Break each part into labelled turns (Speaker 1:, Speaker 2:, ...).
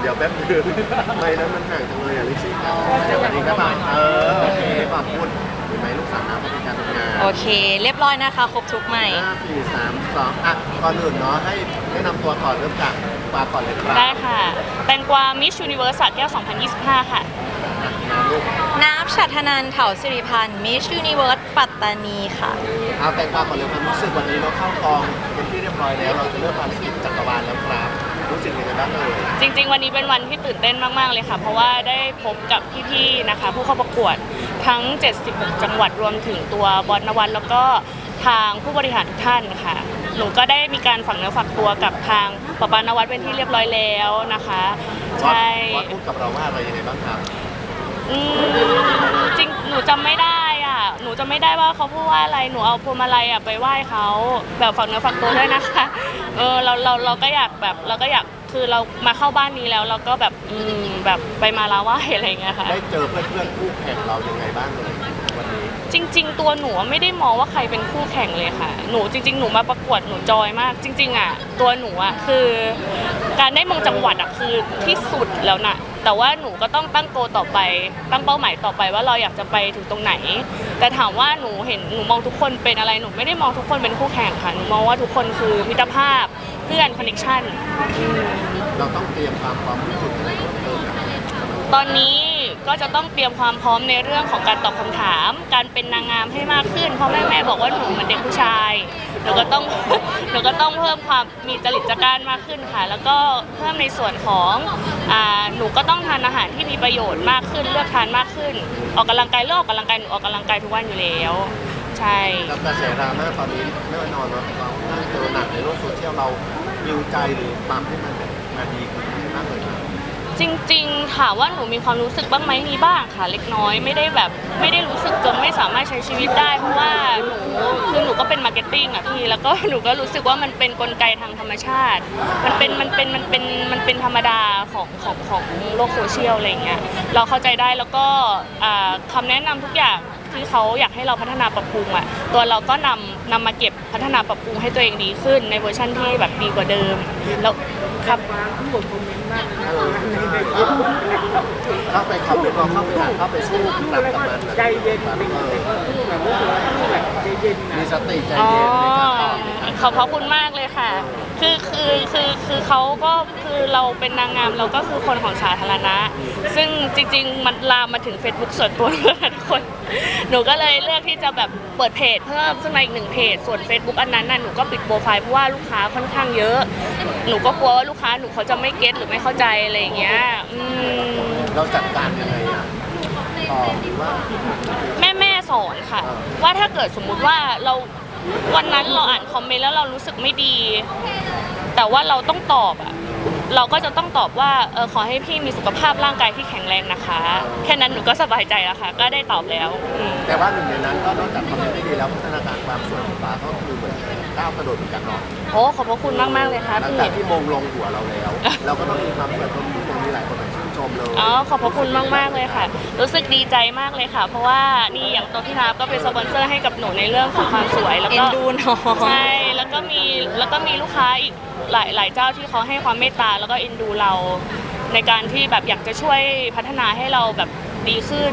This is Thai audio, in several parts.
Speaker 1: เดี๋ยวแป๊บนึงไม่นั้นมันห่างจังเลยอะลิซี่เดี๋ยววันนี้ก็มาเออโอเคฝากพูดเห็นไหมลูกสาวน้ำเป็นการทำงาน
Speaker 2: โอเค เรียบร้อยนะคะ ครบทุกใหม่
Speaker 1: ห้าสี่สามสองอะก่อนอื่นเนาะให้แนะนำตัวก่อนเริ่มจากปลาก่อนเลยครับ
Speaker 3: ได้ค่ะ แตงกวามิส s u นิเวิร์สสระแก้ว 2025 ค่ะ
Speaker 1: น้ำลูก
Speaker 2: น้ำฉัตรนันท์เถาสิริพันธ์มิช s ูนิเวิร์สปัตตานีค่ะ
Speaker 1: เอาแต่งปลาก่อนเลยความรู้สึกวันนี้เราเข้ากองเป็นที่เรียบร้อยแล้วเราจะเริ่มภารกิจจักรวาลแล้วครับ รู้สึกยังไงบ้างเอ่ย
Speaker 3: จริง ๆ วันนี้เป็นวันที่ตื่นเต้นมาก ๆ เลยค่ะ เพราะว่าได้พบกับพี่ๆนะคะ ผู้เข้าประกวดทั้ง 76 จังหวัดรวมถึงตัวบอสนวัตแล้วก็ทางผู้บริหารทุกท่านค่ะ หนูก็ได้มีการฝังเนื้อฝักตัวกับทางปปานวัตเป็นที่เรียบร้อยแล้วนะคะ ใช่
Speaker 1: วัดพูดกับเราว่าอะไรยังไงบ้างครับ
Speaker 3: อืมจริงหนูจำไม่ได้อะ หนูจำไม่ได้ว่าเขาพูดว่าอะไรหนูเอาพวงมาลัยอะไปไหว้เขาแบบฝักเนื้อฝักตัวด้วยนะคะเออเราเราเราก็อยากแบบเราก็อยากคือเรามาเข้าบ้านนี้แล้ว เราก็แบบอืมแบบไปมาลาไหว้อะไรอย่างเงี้ยค่ะ
Speaker 1: ได้เจอเพื่อนๆคู่แข่งเรายังไงบ้างเลยวันนี้
Speaker 3: จริง ๆ ตัวหนูไม่ได้มองว่าใครเป็นคู่แข่งเลยค่ะ หนูจริง ๆ หนูมาประกวดหนูจอยมาก จริง ๆ อะ ตัวหนูอะคือ การได้มงจังหวัดอะคือที่สุดแล้วนะ แต่ว่าหนูก็ต้องตั้งโกลต่อไป ตั้งเป้าหมายต่อไปว่าเราอยากจะไปถึงตรงไหน แต่ถามว่าหนูเห็นหนูมองทุกคนเป็นอะไรหนูไม่ได้มองทุกคนเป็นคู่แข่งค่ะหนูมองว่าทุกคนคือมิตรภาพเพื่อนคอนเนคชั่น
Speaker 1: เราต้องเตรียมความพร้อมที่สุดอะไรเพิ่มเติมไหม
Speaker 3: ตอนนี้ ก็จะต้องเตรียมความพร้อมในเรื่องของการตอบคำถาม การเป็นนางงามให้มากขึ้น เพราะแม่แม่บอกว่าหนูเหมือนเด็กผู้ชายหนูก็ต้องหนูก็ต้องเพิ่มความมีจริตจักรานมากขึ้นค่ะ แล้วก็เพิ่มในส่วนของอหนูก็ต้องทานอาหารที่มีประโยชน์มากขึ้น เลือกทานมากขึ้น ออกกำลังกายเลิกออกกำลังกายหนูออกกำลังกายทุกวันอยู่แล้วใช่
Speaker 1: กับกระแสดราม่าตอนนี้แน่นอนเนาเรานั่งเจอหนักในโลกโซเชียลเรายิวใจหรือปรับให้มันมาดีขึ้นมากเลย
Speaker 3: จริงๆ ถามว่าหนูมีความรู้สึกบ้างไหมมีบ้างค่ะ เล็กน้อยไม่ได้แบบไม่ได้รู้สึกจนไม่สามารถใช้ชีวิตได้ เพราะว่าหนูคือหนูก็เป็นมาร์เก็ตติ้งอะพี่แล้วก็หนูก็รู้สึกว่ามันเป็นกลไกทางธรรมชาติ มันเป็นมันเป็นมันเป็นมันเป็นธรรมดาของของของโลกโซเชียลอะไรเงี้ยเราเข้าใจได้แล้วก็อ่าคำแนะนำทุกอย่าง ที่เขาอยากให้เราพัฒนาปรับปรุงอะตัวเราก็นำนำมาเก็บพัฒนาปรับปรุงให้ตัวเองดีขึ้น ในเวอร์ชันที่แบบดีกว่าเดิม แล้วครับ
Speaker 1: เออเข้าไปคอมเมนต์เราเข้าไปอ่านเข้าไปสู้กลับกับมันใจเย็นมีสติใจ
Speaker 3: อ๋อ
Speaker 1: เย็นในการตอบในการ
Speaker 3: ขอบพระคุณมากเลยค่ะ คือคือคือคือเขาก็คือเราเป็นนางงามเราก็คือคนของสาธารณะ ซึ่งจริงๆมันลามมาถึง Facebook ส่วนตัวเลยนะทุกคนหนูก็เลยเลือกที่จะแบบเปิดเพจเพิ่มขึ้นมาอีกหนึ่งเพจ ส่วน Facebook อันนั้นน่ะหนูก็ปิดโปรไฟล์เพราะว่าลูกค้าค่อนข้างเยอะ หนูก็กลัวว่าลูกค้าหนูเขาจะไม่เก็ตหรือไม่เข้าใจอะไรอย่างเงี้ยอืม
Speaker 1: เราจัดการยังไงอะตอบหรือว่า
Speaker 3: แม่แม่สอนค่ะ ว่าถ้าเกิดสมมุติว่าเราวันนั้นเราอ่านคอมเมนต์แล้วเรารู้สึกไม่ดี แต่ว่าเราต้องตอบอะ เราก็จะต้องตอบว่าเออขอให้พี่มีสุขภาพร่างกายที่แข็งแรงนะคะ แค่นั้นหนูก็สบายใจแล้วค่ะ ก็ได้ตอบแล้วอืม
Speaker 1: แต่ว่าหนึ่งในนั้นก็นอกจากคอมเมนต์ได้ดีแล้วพัฒนาการความสวยของปลาก็คือเหมือนก้าวกระโดดเหมือนกันเนาะ
Speaker 3: โอ้ขอบพระคุณมากมากๆเลยค่ะ
Speaker 1: หลัง
Speaker 3: พี่
Speaker 1: จากที่มงลงหัวเราแล้ว เราก็ต้องมีความสวยคนที่มีหลายคนมาชื่นชมเลย
Speaker 3: อ๋อขอบพระคุณมากมากๆเลยค่ะ รู้สึกดีใจมากเลยค่ะ เพราะว่านี่อย่างตัวพี่นาบก็เป็นสปอนเซอร์ให้กับหนูในเรื่องของความสวยแล้ว
Speaker 2: เอ็
Speaker 3: ก็
Speaker 2: นดูน้อง
Speaker 3: ใช่แล้ว ก็มีแล้วก็มีลูกค้าอีกหลายหลายเจ้าที่เขาให้ความเมตตาแล้วก็เอ็นดูเรา ในการที่แบบอยากจะช่วยพัฒนาให้เราแบบดีขึ้น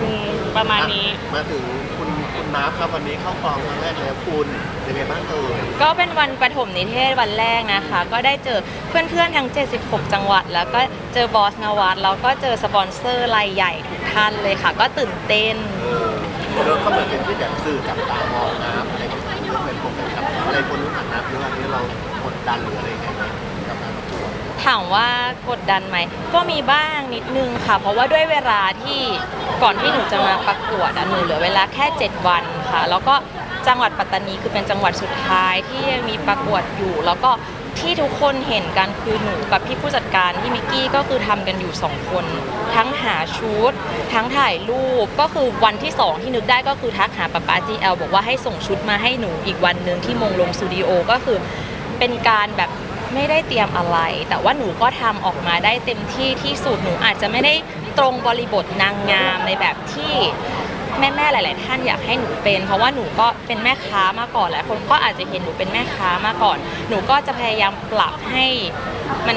Speaker 3: อืมประมาณนี้
Speaker 1: มาถึงคุณคุณมาร์คครับวันนี้เข้ากองครั้งแรกแล้วคุณยังไงบ้างเอ่ย
Speaker 2: ก็เป็นวันปฐมนิเทศวันแรกนะคะ ก็ได้เจอเพื่อนๆทั้ง 76 จังหวัด แล้วก็เจอบอสนวัตแล้วก็เจอสปอนเซอร์รายใหญ่ทุกท่านเลยค่ะ ก็ตื่นเต้น
Speaker 1: เออเราก็เหมือนเป็นที่แบบสื่อจับตามองน้ำอะไรแบบ นี้เป็นปกติกับอะไรคนรู้จักน้ำเยอะอันนี้เรากดดันหรืออะไรยังไงไหมกับการประกวด
Speaker 2: ถามว่ากดดันไหม ก็มีบ้างนิดนึงค่ะ เพราะว่าด้วยเวลาที่ก่อนที่หนูจะมาประกวดอะหนูเหลือเวลาแค่ 7 วันค่ะ แล้วก็จังหวัดปัตตานีคือเป็นจังหวัดสุดท้ายที่ยังมีประกวดอยู่ แล้วก็ ที่ทุกคนเห็นกันคือหนูกับพี่ผู้จัดการที่มิกกี้ก็คือทำกันอยู่สองคน ทั้งหาชุด ทั้งถ่ายรูปก็คือวันที่สองที่นึกได้ก็คือทักหาป๊าป๊าจีเอลบอกว่าให้ส่งชุดมาให้หนูอีกวันหนึ่งที่มงลงสตูดิโอก็คือเป็นการแบบไม่ได้เตรียมอะไร แต่ว่าหนูก็ทำออกมาได้เต็มที่ที่สุดหนูอาจจะไม่ได้ตรงบริบทนางงามในแบบที่ แม่ๆหลาย ๆ ท่านอยากให้หนูเป็น เพราะว่าหนูก็เป็นแม่ค้ามาก่อนหลายคนก็อาจจะเห็นหนูเป็นแม่ค้ามาก่อน หนูก็จะพยายามปรับให้มัน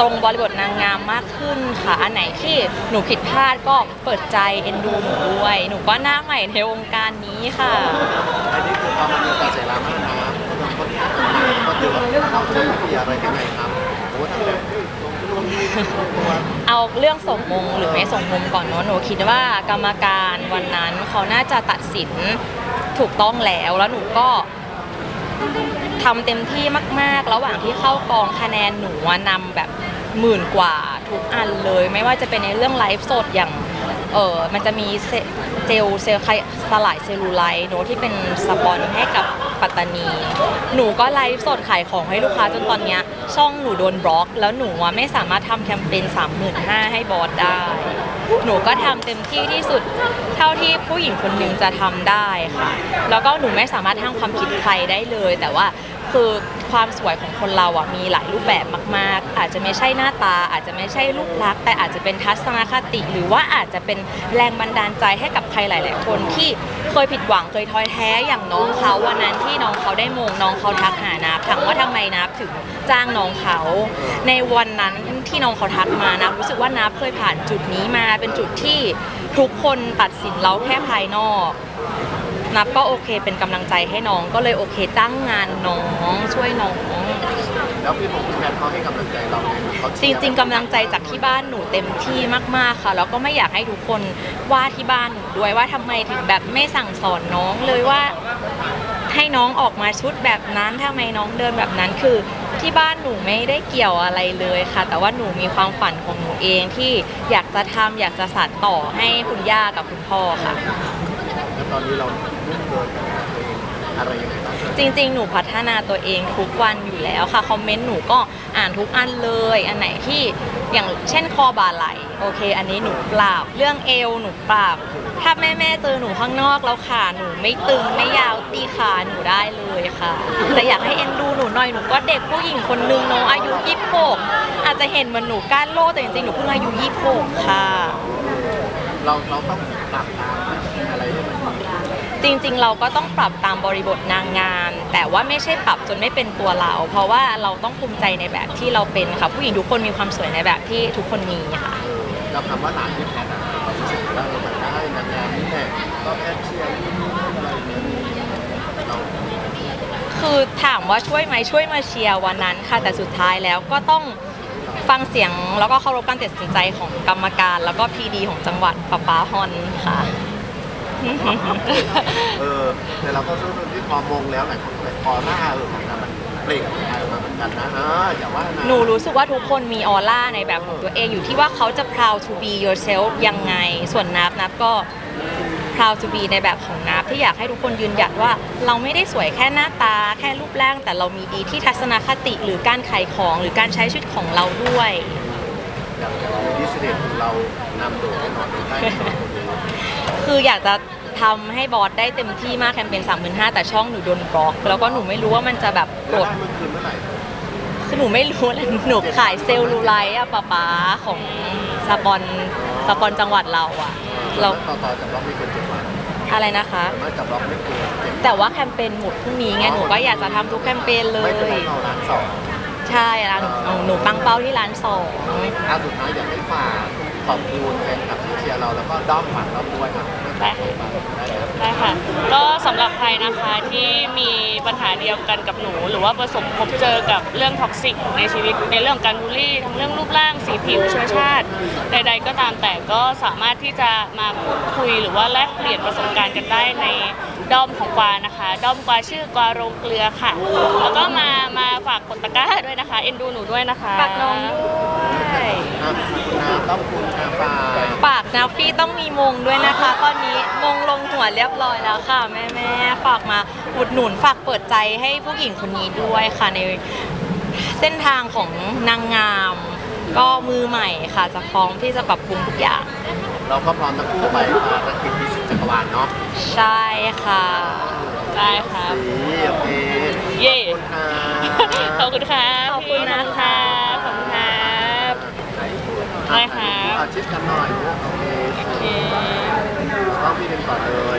Speaker 2: ตรงบริบทนางงามมากขึ้นค่ะ อันไหนที่หนูผิดพลาดก็เปิดใจเอ็นดูหนูด้วย หนูก็หน้าใหม่ในวงการนี้ค่ะ
Speaker 1: อันนี้คือพอมันมีกระแสดราม่าน้ำก็ต้องก็คือว่าเราจะมีอะไรยังไงครับโอ้ทั้งแบบลงลงนี่ตัว
Speaker 2: เอาเรื่องส่งมงหรือไม่ส่งมงก่อนเนาะหนูคิดว่ากรรมการวันนั้นเขาน่าจะตัดสินถูกต้องแล้วแล้วหนูก็ทำเต็มที่มาก ๆ ระหว่างที่เข้ากองคะแนนหนูนำแบบหมื่นกว่าทุกอันเลย ไม่ว่าจะเป็นในเรื่องไลฟ์สดอย่างเออมันจะมีเซลเซลไคสลายเซลลูไลท์เนที่เป็นสปอนให้กับ ปัตตานี หนูก็ไลฟ์สดขายของให้ลูกค้าจนตอนเนี้ยช่องหนูโดนบล็อก แล้วหนูอะไม่สามารถทำแคมเปญ35,000ให้บอสได้ หนูก็ทำเต็มที่ที่สุดเท่าที่ผู้หญิงคนหนึ่งจะทำได้ค่ะ แล้วก็หนูไม่สามารถห้ามความคิดใครได้เลย แต่ว่าคือ ความสวยของคนเราอะมีหลายรูปแบบมาก ๆ อาจจะไม่ใช่หน้าตา อาจจะไม่ใช่รูปลักษณ์แต่อาจจะเป็นทัศนคติ หรือว่าอาจจะเป็นแรงบันดาลใจให้กับใครหลาย ๆ คนที่เคยผิดหวังเคยท้อยแท้อย่างน้องเขาวันนั้นที่น้องเขาได้มงน้องเขาทักหานับถามว่าทำไมนับถึงจ้างน้องเขา ในวันนั้นที่น้องเขาทักมานับรู้สึกว่านับเคยผ่านจุดนี้มาเป็นจุดที่ทุกคนตัดสินเราแค่ภายนอก นับก็โอเคเป็นกำลังใจให้น้องก็เลยโอเคจ้างงานน้องช่วยน้อง
Speaker 1: แล้วพี่ผมพี่แพทเขาให้กำลังใจเราไงเขา
Speaker 2: จ
Speaker 1: เชีย
Speaker 2: ริง ๆกำลังใจจากที่บ้านหนูเต็มที่มากๆค่ะ แล้วก็ไม่อยากให้ทุกคนว่าที่บ้านหนูด้วยว่าทำไมถึงแบบไม่สั่งสอนน้องเลยว่า ให้น้องออกมาชุดแบบนั้นทำไมน้องเดินแบบนั้นคือ ที่บ้านหนูไม่ได้เกี่ยวอะไรเลยค่ะ แต่ว่าหนูมีความฝันของหนูเองที่อยากจะทำอยากจะสานต่อให้คุณย่ากับคุณพ่อค่ะ
Speaker 1: แล้ว ตอนนี้เรามุ่งเดินกับตัวเองอะไรยังไงบ้าง
Speaker 2: จริงๆ หนูพัฒนาตัวเองทุกวันอยู่แล้วค่ะ คอมเมนต์หนูก็อ่านทุกอันเลย อันไหนที่อย่างเช่นคอบ่าไหลโอเค อันนี้หนูปราบ เรื่องเอวหนูปราบ ถ้าแม่แม่ๆเจอหนูข้างนอกแล้วขาหนูไม่ตึงไม่ยาวตีขาหนูได้เลยค่ะ แต่อยากให้เอ็นดูหนูหน่อยหนูก็เด็กผู้หญิงคนนึงเนาะอายุ26อาจจะเห็นเหมือนหนูก้านโลแต่จริงๆ หนูเพิ่งอายุ26ค่ะ
Speaker 1: เราเราต้องปรับตามอะไรให้มันดี
Speaker 2: จริงๆ เราก็ต้องปรับตามบริบทนางงาม แต่ว่าไม่ใช่ปรับจนไม่เป็นตัวเรา เพราะว่าเราต้องภูมิใจในแบบที่เราเป็นค่ะ ผู้หญิงทุกคนมีความสวยในแบบที่ทุกคนมีค่ะ
Speaker 1: เออเราคำว่าหลานที่แพทย์อะเรารู้สึกว่าเออมันได้นางงามนี่แหละก็แพทย์เชียร์นี่อะไรอย่างเงี้ยเรา
Speaker 2: คือถามว่าช่วยไหมช่วยมาเชียร์วันนั้นค่ะ แต่สุดท้ายแล้วก็ต้องฟังเสียงแล้วก็เคารพการตัดสินใจของกรรมการ แล้วก็พีดีของจังหวัดปะปาฮอนค่ะ
Speaker 1: เออแต่เราก็รู้ที่พอมงแล้วหลายคนเลยพอหน้าเออของเรามันเปล่งออกมาเหมือนกันนะเอออย่าว่านะ
Speaker 2: หนูรู้สึกว่าทุกคนมีออร่าในแบบของตัวเองอยู่ที่ว่าเขาจะ proud to be yourself ยังไง ส่วนนับนับก็ proud to be ในแบบของนับที่อยากให้ทุกคนยืนหยัดว่า เราไม่ได้สวยแค่หน้าตา แค่รูปร่าง แต่เรามีดีที่ทัศนคติหรือการขายของหรือการใช้ชีวิตของเราด้วย
Speaker 1: อย่างดิสเดนของเรานำโดยแน่นอนเลยได้ คนนี้
Speaker 2: คืออยากจะทำให้บอสได้เต็มที่มากแคมเปญ35,000แต่ช่องหนูโดนบล็อก แล้วก็หนูไม่รู้ว่ามันจะแบบป
Speaker 1: แล้
Speaker 2: ล
Speaker 1: ว
Speaker 2: ด
Speaker 1: ได้เมื่อคืนเมื่อไหร่
Speaker 2: คือหนูไม่รู้เลยหนูขายเซลลูไลท์อะป๊าป๊าของสปอนสปอนจังหวัดเราอะเรา
Speaker 1: ต่อต่อจากบล็อกไม่เกินเจ็ดวัน
Speaker 2: อะไรนะคะ
Speaker 1: สามารถจับล็อกไม่เกินเจ็ด
Speaker 2: แต่ว่าแคมเปญหมดพรุ่งนี้ไงหนูก็อยากจะทำทุกแคมเปญเล
Speaker 1: ไม่เป็นไร
Speaker 2: ย
Speaker 1: เราร้านสอง
Speaker 2: ใช่ร้านหนูหนูตั้งเป้าที่ร้านสอง
Speaker 1: อะสุดท้ายอยากให้ฝาก ขอบคุณแฟนคลับที่เชียร์เราแล้วก็ด้อมฝันเราด้วยครับ
Speaker 3: ได้ค่ะ
Speaker 1: ได้ครับ
Speaker 3: ได้ค่ะ ก็สำหรับใครนะคะที่มีปัญหาเดียวกันกับหนู หรือว่าประสบพบเจอกับเรื่องท็อกซิกในชีวิตในเรื่องการบูลลี่ทั้งเรื่องรูปร่างสีผิวเชื้อชาติ ใด ๆ ก็ตามแต่ก็สามารถที่จะมาพูดคุยหรือว่าแลกเปลี่ยนประสบการณ์กันได้ใน ด้อมของกวานะคะด้อมกวาชื่อกวาโรงเกลือค่ะ แล้วก็มามาฝากกดตะกร้าด้วยนะคะเอ็นดูหนูด้วยนะคะ
Speaker 2: ฝากน้องด้วย
Speaker 1: อะคุณน้ำต้องคุณอาฝาก
Speaker 2: ฝากนาฟี่ต้องมีมงด้วยนะคะ ตอนนี้มงลงหัวเรียบร้อยแล้วค่ะ แม่แม่ๆฝากมาอุดหนุนฝากเปิดใจให้ผู้หญิงคนนี้ด้วยค่ะในเส้นทางของนางงาม ก็มือใหม่ค่ะจะพร้อมที่จะปรับปรุงทุกอย่าง
Speaker 1: เราก็พร้อมทั้งคู่ไปภารกิจพิชิตจักรวาลเนาะ
Speaker 2: ใช่ ค่ะ
Speaker 3: ได้ครับ
Speaker 1: สีโอเค
Speaker 3: เย่
Speaker 1: ค่ะ
Speaker 3: ขอบคุณครับ
Speaker 2: ขอบคุณนะคะ
Speaker 3: ขอบคุณครับได้ครับ
Speaker 1: อาชิดกันหน่อยลูกโอเค
Speaker 3: โอเค
Speaker 1: ต้องพี่เป็นก่อนเลย